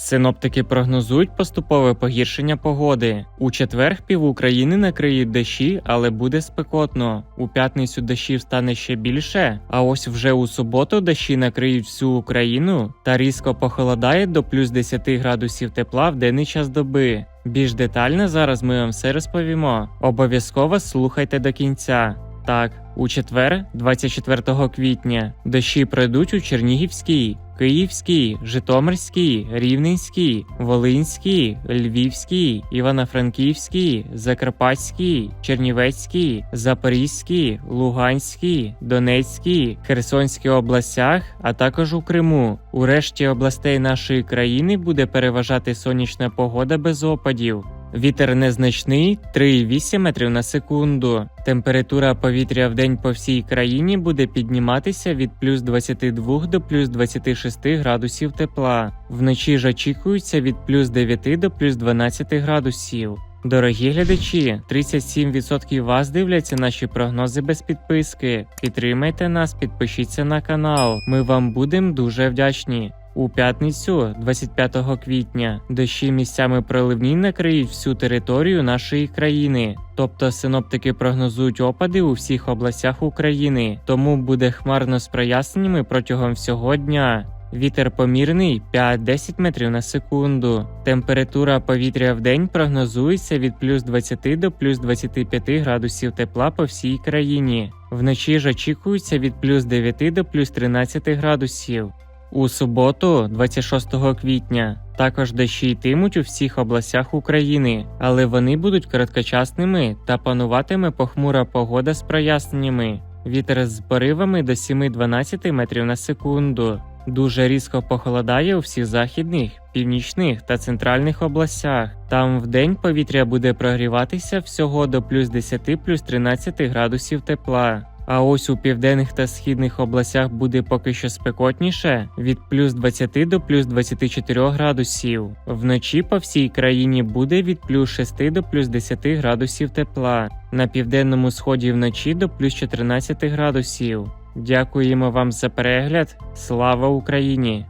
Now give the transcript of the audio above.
Синоптики прогнозують поступове погіршення погоди. У четвер пів України накриють дощі, але буде спекотно. У п'ятницю дощів стане ще більше. А ось вже у суботу дощі накриють всю Україну та різко похолодає до плюс 10 градусів тепла в денний час доби. Більш детально зараз ми вам все розповімо. Обов'язково слухайте до кінця. Так, у четвер, 24 квітня, дощі пройдуть у Чернігівській, Київській, Житомирській, Рівненській, Волинській, Львівській, Івано-Франківській, Закарпатській, Чернівецькій, Запорізькій, Луганській, Донецькій, Херсонській областях, а також у Криму. У решті областей нашої країни буде переважати сонячна погода без опадів. Вітер незначний 3,8 метрів на секунду. Температура повітря в день по всій країні буде підніматися від плюс 22 до плюс 26 градусів тепла. Вночі ж очікується від плюс 9 до плюс 12 градусів. Дорогі глядачі, 37% вас дивляться наші прогнози без підписки. Підтримайте нас, підпишіться на канал. Ми вам будемо дуже вдячні. У п'ятницю, 25 квітня, дощі місцями проливні накриють всю територію нашої країни. Тобто синоптики прогнозують опади у всіх областях України, тому буде хмарно з проясненнями протягом всього дня. Вітер помірний 5-10 метрів на секунду. Температура повітря в день прогнозується від плюс 20 до плюс 25 градусів тепла по всій країні. Вночі ж очікується від плюс 9 до плюс 13 градусів. У суботу, 26 квітня, також дощі йтимуть у всіх областях України, але вони будуть короткочасними та пануватиме похмура погода з проясненнями. Вітер з поривами до 7-12 метрів на секунду. Дуже різко похолодає у всіх західних, північних та центральних областях. Там вдень повітря буде прогріватися всього до плюс 10 плюс 13 градусів тепла. А ось у південних та східних областях буде поки що спекотніше від плюс 20 до плюс 24 градусів. Вночі по всій країні буде від плюс 6 до плюс 10 градусів тепла. На південному сході вночі до плюс 14 градусів. Дякуємо вам за перегляд. Слава Україні!